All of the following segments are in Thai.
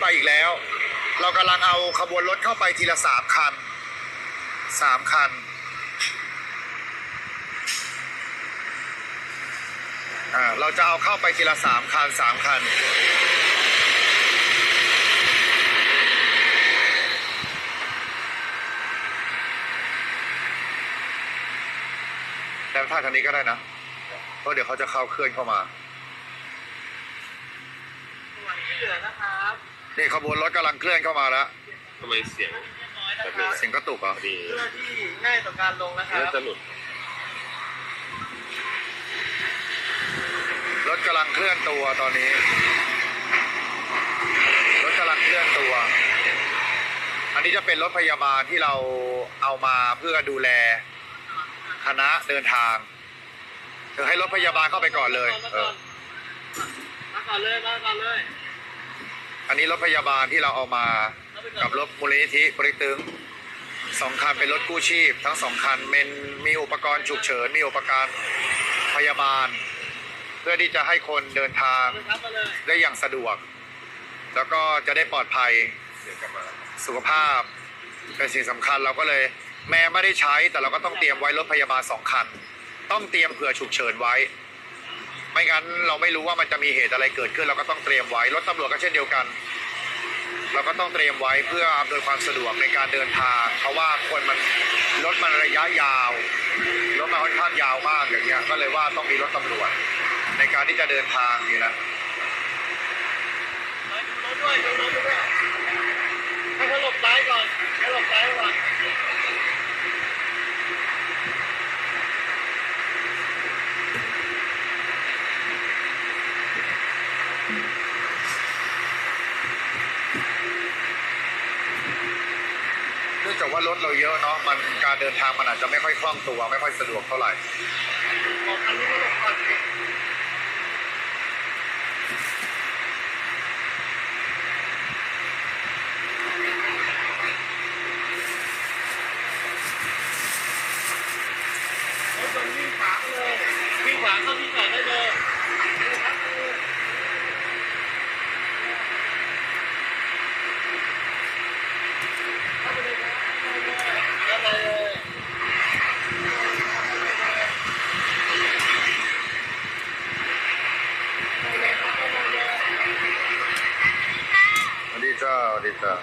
ไปอีกแล้ว เรากำลังเอาขบวนรถเข้าไปทีละสามคันสามคันอ่าเราจะเอาเข้าไปทีละสามคันสามคันแต่ท่าทางนี้ก็ได้นะ เพราะเดี๋ยวเขาจะเข้าเคลื่อนเข้ามาส่วนที่เหลือนะครับ นี่ขบวนรถกำลังเคลื่อนเข้ามาแล้วทำไมเสียงน้อยๆนะคแบรับบเสียงกระตุกเหรอดีเพื่อที่ง่ายต่อการลงนะครัแล้วบ จะหลุดรถกำลังเคลื่อนตัวตอนนี้ รถกำลังเคลื่อนตัว อันนี้จะเป็นรถพยาบาลที่เราเอามาเพื่อดูแลคณะเดินทางเธอให้รถพยาบาลเข้าไปก่อนเลย มาเอก่ออนมาก่อนเลย มาก่อนเลย อันนี้รถพยาบาลที่เราเอามากับรถมูลนิธิปริตึงสองคันเป็นรถกู้ชีพ ทั้งสองคันเป็นมีอุปกรณ์ฉุกเฉิน มีอุปกรณ์พยาบาล เพื่อที่จะให้คนเดินทางได้อย่างสะดวก แล้วก็จะได้ปลอดภัยสุขภาพเป็นสิ่งสำคัญเราก็เลยแม้ไม่ได้ใช้แต่เราก็ต้องเตรียมไว้รถพยาบาลสองคัน ต้องเตรียมเผื่อฉุกเฉินไว้ ไม่งั้นเราไม่รู้ว่ามันจะมีเหตุอะไรเกิดขึ้น เราก็ต้องเตรียมไว้รถตำรวจก็เช่นเดียวกัน เราก็ต้องเตรียมไว้เพื่ออำนวยความสะดวกในการเดินทาง เพราะว่าคนมันรถมันระยะยาวรถมันค่อนข้างยาวมากอย่างเงี้ยก็เลยว่าต้องมีรถตำรวจ ในการที่จะเดินทางนี่นะดูรถด้วยดูรถด้วยให้เขาหลบซ้ายก่อนให้หลบซ้ายก่อนารถเราเยอะเนาะมันการเดินทางมันอาจจะไม่ค่อยคล่องตัวไม่ค่อยสะดวกเท่าไหร่บอกคันนี้ก็หลบก่อนรถยนต์วิ่งขวาเลยวิ่งขวาเข้าที่จอดได้เลยนะครับเข้าไปเลยครับเข้าไปเลย สวัสดี เจ้าสวัสดีเจ้า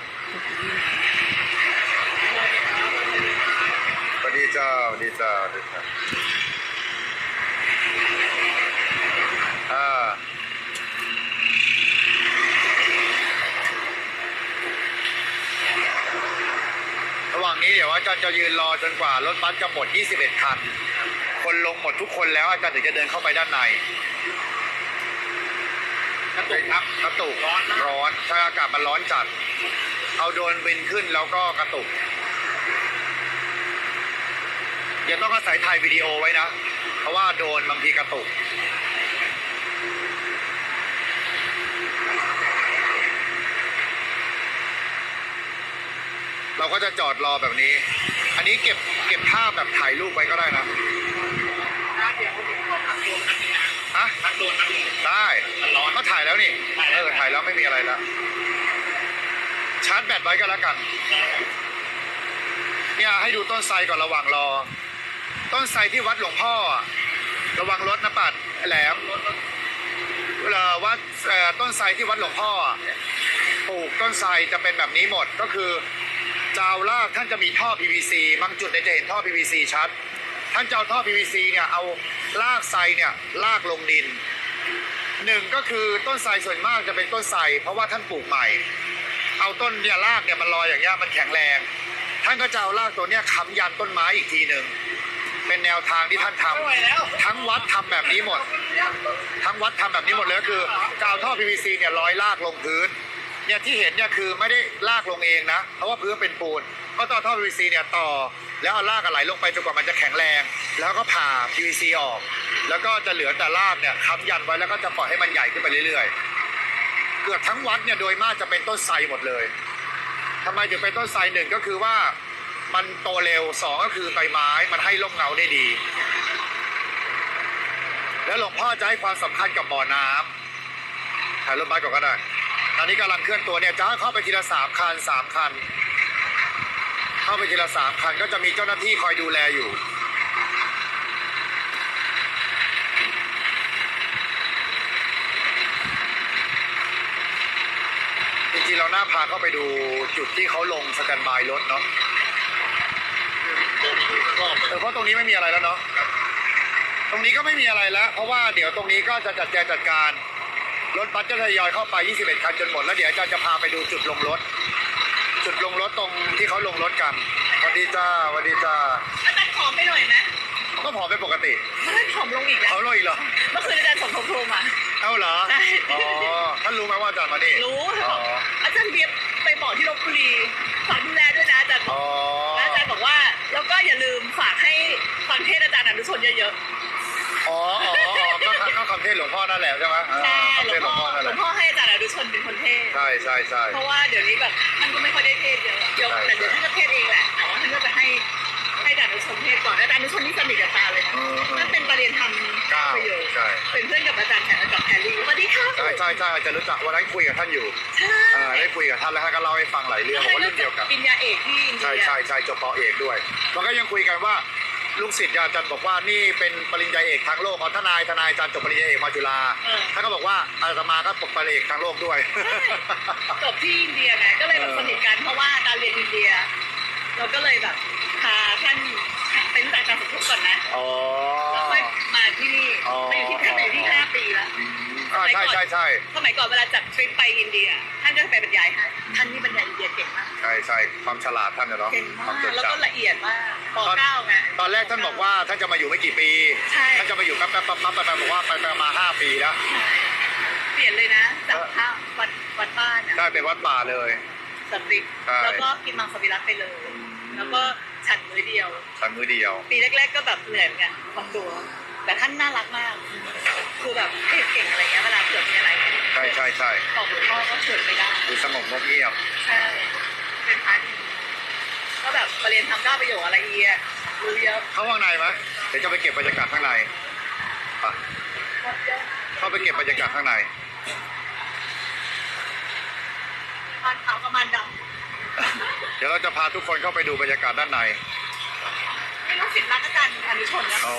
สวัสดีเจ้าสวัสดีเจ้าสวัสดีจ้าอ่าระหว่างนี้เดี๋ยวอาจารย์จะยืนรอจนกว่ารถบัสจะหมด 21 คัน คนลงหมดทุกคนแล้วอาจารย์ถึงจะเดินเข้าไปด้านใน กระตุกครับกระตุกร้อนร้อนถ้าอากาศมันร้อนจัด เอาโดรนบินขึ้นแล้วก็กระตุกอย่าต้องอาศัยถ่ายวิดีโอไว้นะ เพราะว่าโดรนบางทีกระตุก เราก็จะจอดรอแบบนี้ อันนี้เก็บเก็บภาพแบบถ่ายรูปไว้ก็ได้นะ ฮะพักตัวนัดนึงได้มันร้อน ก็ถ่ายแล้วนี่ถ่ายแล้เอวอถ่ายแล้วไม่มีอะไรแล้ว ชาร์จแบตไว้ก็แล้วกัน เนี่ยให้ดูต้นไทรก่อนระหว่างรอ ต้นไทรที่วัดหลวงพ่ออะระวังรถนะปัดแหลมเวลาวัดเอ่อต้นไทรที่วัดหลวงพ่ออะปลูกต้นไทรจะเป็นแบบนี้หมดก็คือจาวรากท่านจะมีท่อ PVC บางจุดเนี่ยจะเห็นท่อ PVC ชัด ท่านจะเอาท่อ PVC เนี่ยเอา รากไทรเนี่ยลากลงดินหนึ่งก็คือต้นไทรส่วนมากจะเป็นต้นไทรเพราะว่าท่านปลูกใหม่ เอาต้นเนี่ยรากเนี่ยมันลอยอย่างเงี้ยมันแข็งแรง ท่านก็จะเอารากตัวเนี้ยค้ำยันต้นไม้อีกทีหนึ่งเป็นแนวทางที่ท่านทำไม่ไหวแล้วทั้งวัดทำแบบนี้หมด ทั้งวัดทำแบบนี้หมดเลยก็คือจะเอาท่อ PVC เนี่ยร้อยลากลงพื้นเนี่ยที่เห็นเนี่ยคือไม่ได้ลากลงเองนะ เพราะว่าพื้นเป็นปูนก็ต่อท่อ PVC เนี่ยต่อ แล้วเอาลากอะไหลลงไปจนกว่ามันจะแข็งแรง แล้วก็ผ่า PVC ออก แล้วก็จะเหลือแต่ลากเนี่ยค้ำยันไว้แล้วก็จะปล่อยให้มันใหญ่ขึ้นไปเรื่อยๆ เกือบทั้งวัดเนี่ยโดยมากจะเป็นต้นไทรหมดเลยทำไมถึงเป็นต้นไทรหนึ่งก็คือว่ามันโตเร็วสองก็คือใบไม้มันให้ร่มเงาได้ดี แล้วหลวงพ่อจะให้ความสำคัญกับบ่อน้ำถ่ายรถบัสก่อนก็ได้ตอนนี้กำลังเคลื่อนตัวเนี่ยจะให้เข้าไปทีละสามคันสามคัน เข้าไปทีละสามคันก็จะมีเจ้าหน้าที่คอยดูแลอยู่ จริงๆเราหน้าพาเข้าไปดูจุดที่เขาลงสแตนบายรถเนาะตรงนี้รอบเออเพราะตรงนี้ไม่มีอะไรแล้วเนาะตรงนี้ก็ไม่มีอะไรแล้ว เพราะว่าเดี๋ยวตรงนี้ก็จะจัดแจงจัดการรถบัสจะทยอยเข้าไป 21 คันจนหมด แล้วเดี๋ยวอาจารย์จะพาไปดูจุดลงรถ จุดลงรถตรง ที่เขาลงรถกันสวัสดีจ้าสวัสดีจ้าอาจารย์ผอมไปหน่อยไหมก็ผอมเป็นปกติไม่ผอมลงอีกแล้วเขาลงอีกเหรอเมื่อคืนอาจารย์ส่งโทรมาเอ้าเหรอใช่อ๋อท่านรู้ไหมว่าอาจารย์มานี่รู้อ๋ออาจารย์เบียบไปบอกที่ลบบุรีฝากดูแลด้วยนะอาจารย์บอ๋ออกแล้วอาจารย์บอกว่า แล้วก็อย่าลืมฝากให้ฟังเทศน์อาจารย์อนุชนเยอะอ๋ออ๋ออ๋อก็ก็คำเทศหลวงพ่อนั่นแหละใช่ไหมๆใช่คำหลเทวศงหลวงพ่พ่ออนั่นหแหลวละงพ่อให้อาจารย์อนุชนเป็นคนเทศน์ใช่ใช่ใช่เพราะว่าเดี๋ยวนี้แบบท่านก็ไม่ ให้อาจารย์อนุชนเทศน์ก่อนอาจารย์อนุชนนี่สนิทกับตาเลยนะเออเออท่านเป็นประเด็นธรรมเก้าประโยชน์ใช่เป็นเพื่อนกับอาจารย์แขกกับแพรรี่สวัสดีค่ะใช่ใช่ใช่อาจารย์รู้จักวันนั้นคุยกับท่านอยู่ใช่อ่าได้คุยกับท่านแล้วท่านก็เล่าให้ฟังหลายเรื่องบอกว่ารุ่นเดียวกันปริญญาเอกที่อินเดียใช่ใช่ใช่จบปอเอกด้วยมันก็ยังคุยกันว่าลูกศิษย์อาจารย์บอกว่านี่เป็นปริญญาเอกทางโลกเอาทนายทนายอาจารย์จบปริญญาเอกมาจุฬาเออท่านก็บอกว่าอาตมาก็จบปริญญาเอกทางโลกด้วยจบที่อินเดียไงก็เลยแบบสนิทกันเพราะว่าการเรียนอินเดีย เราก็เลยแบบ พาท่านเป็นจากการสมทบก่อนนะอ๋อ แล้วค่อยมาที่นี่อ๋อ มาอยู่ที่ท่านมาอยู่ที่ห้าปีแล้ว อ่าใช่ใช่ใช่สมัยก่อนเวลาจัดทริปไปอินเดีย ท่านก็จะไปบรรยายให้ท่านนี่บรรยายอินเดียเก่งมากใช่ใช่ความฉลาดท่านนะเนาะเก่งความมากจดแล้วก็จำละเอียดมากปเก้าไงตอนแรกท่านบอกว่าท่านจะมาอยู่ไม่กี่ปีใช่ ท่านจะมาอยู่แป๊บแป๊บแป๊บแป๊บไปไปบอกว่าไปไปมาห้าปีแล้วเปลี่ยนเลยนะจากท่าวัดวัดบ้านอะได้เป็นวัดป่าเลยสตริกใช่ แล้วก็กินมังสวิรัตไปเลย แล้วก็ ฉันมื้อเดียวสันมือเดียว ปีแรก ๆ ก็แบบเหนื่อยเหมือนกันบางตัวแต่ท่านน่ารักมาก คือแบบเทศเก่งอะไรเงี้ยเวลาเกิดมีอะไรใช่ใช่ใช่บอกหลวงพ่อก็เฉิดไม่ได้ดูสงบงบเงียบใช่เป็นพระดีก็แบบประเรียนทำเก้าประโยคอะไรเอียรู้เยอะเข้าข้างในไหมเดี๋ยวจะไปเก็บบรรยากาศข้างในไปเข้าไปเก็บบรรยากาศข้างใน มันขาวกับมันด เดี๋ยวเราจะพาทุกคนเข้าไปดูบรรยากาศด้านในำไม่รู้สิทธิ์รักอาจารย์อนุชนนะอ๋อ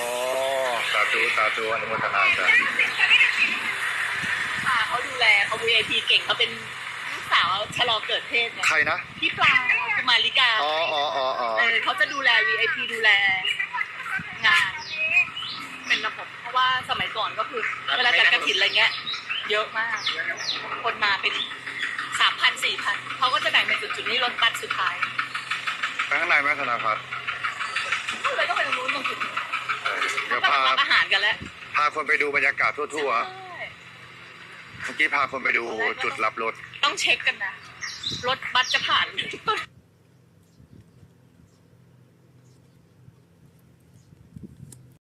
สาธุสาธุอนุโมทนาจ้ะค่ะเขาดูแลเขา VIP เก่งเขาเป็นลูกสาวชะลอเกิดเทศไงใครนะพี่ปลากุมาริกาอ๋ออ๋ออ๋ออ๋อเออเขาจะดูแล VIP ดูแลงาน เป็นระบบเพราะว่าสมัยก่อนก็คือ เวลาจัดกระถินอะไรเงี้ย เยอะมาก คนมาเป็น สามพันสี่พันเขาก็จะแบ่งเป็นจุดๆนี้รถบัสสุดท้ายไปข้างในไหมธนาคารก็เลยก็ไปตรงนู้นตรงจุดนี้เดี๋ยวก็พารับอาหารกันแล้วพาคนไปดูบรรยากาศทั่วๆใช่เมื่อกี้พาคนไปดูจุดรับรถ ต้องเช็คกันนะ รถบัสจะผ่าน